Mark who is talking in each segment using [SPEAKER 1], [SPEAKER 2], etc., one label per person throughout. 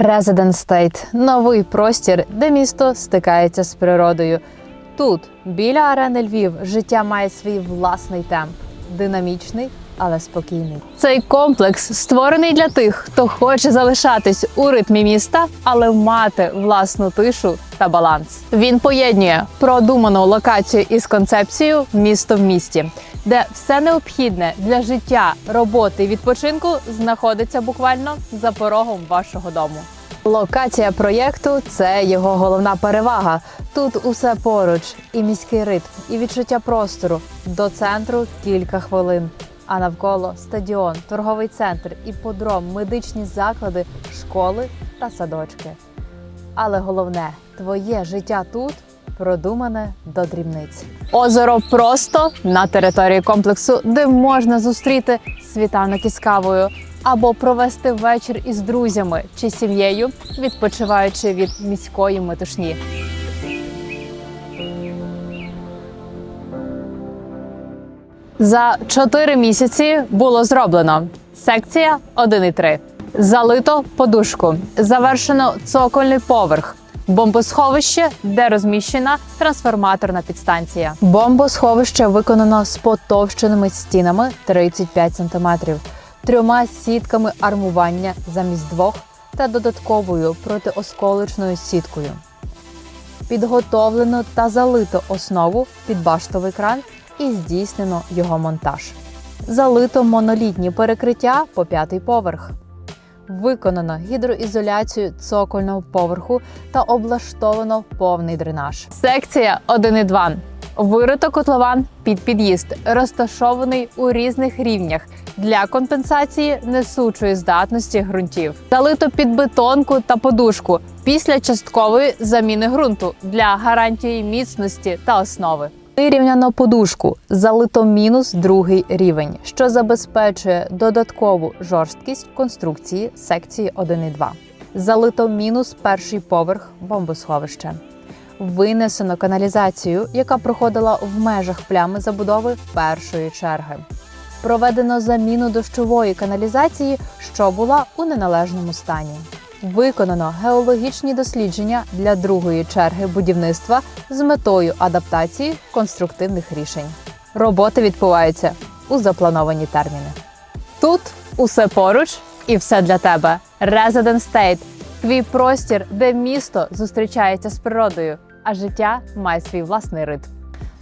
[SPEAKER 1] Resident State – новий простір, де місто стикається з природою. Тут, біля арени Львів, життя має свій власний темп, динамічний, але спокійний. Цей комплекс створений для тих, хто хоче залишатись у ритмі міста, але мати власну тишу та баланс. Він поєднує продуману локацію із концепцією місто в місті, де все необхідне для життя, роботи і відпочинку знаходиться буквально за порогом вашого дому. Локація проєкту це його головна перевага. Тут усе поруч, і міський ритм, і відчуття простору. До центру кілька хвилин. А навколо стадіон, торговий центр, іподром, медичні заклади, школи та садочки. Але головне, твоє життя тут продумане до дрібниць. Озеро просто на території комплексу, де можна зустріти світанок із кавою або провести вечір із друзями чи сім'єю, відпочиваючи від міської метушні. За 4 місяці було зроблено секція 1,3. Залито подушку, завершено цокольний поверх. Бомбосховище, де розміщена трансформаторна підстанція. Бомбосховище виконано з потовщеними стінами 35 см, трьома сітками армування замість двох та додатковою протиосколочною сіткою. Підготовлено та залито основу під баштовий кран і здійснено його монтаж. Залито монолітні перекриття по п'ятий поверх. Виконано гідроізоляцію цокольного поверху та облаштовано повний дренаж. Секція 1,2. Вирито котлован під під'їзд, розташований у різних рівнях для компенсації несучої здатності ґрунтів. Залито під бетонку та подушку після часткової заміни ґрунту для гарантії міцності та основи. Вирівняно подушку залито мінус другий рівень, що забезпечує додаткову жорсткість конструкції секції 1,2. Залито мінус перший поверх бомбосховища. Винесено каналізацію, яка проходила в межах плями забудови першої черги. Проведено заміну дощової каналізації, що була у неналежному стані. Виконано геологічні дослідження для другої черги будівництва з метою адаптації конструктивних рішень. Роботи відбуваються у заплановані терміни. Тут усе поруч і все для тебе. Resident State – твій простір, де місто зустрічається з природою, а життя має свій власний ритм.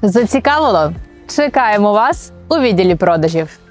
[SPEAKER 1] Зацікавило? Чекаємо вас у відділі продажів.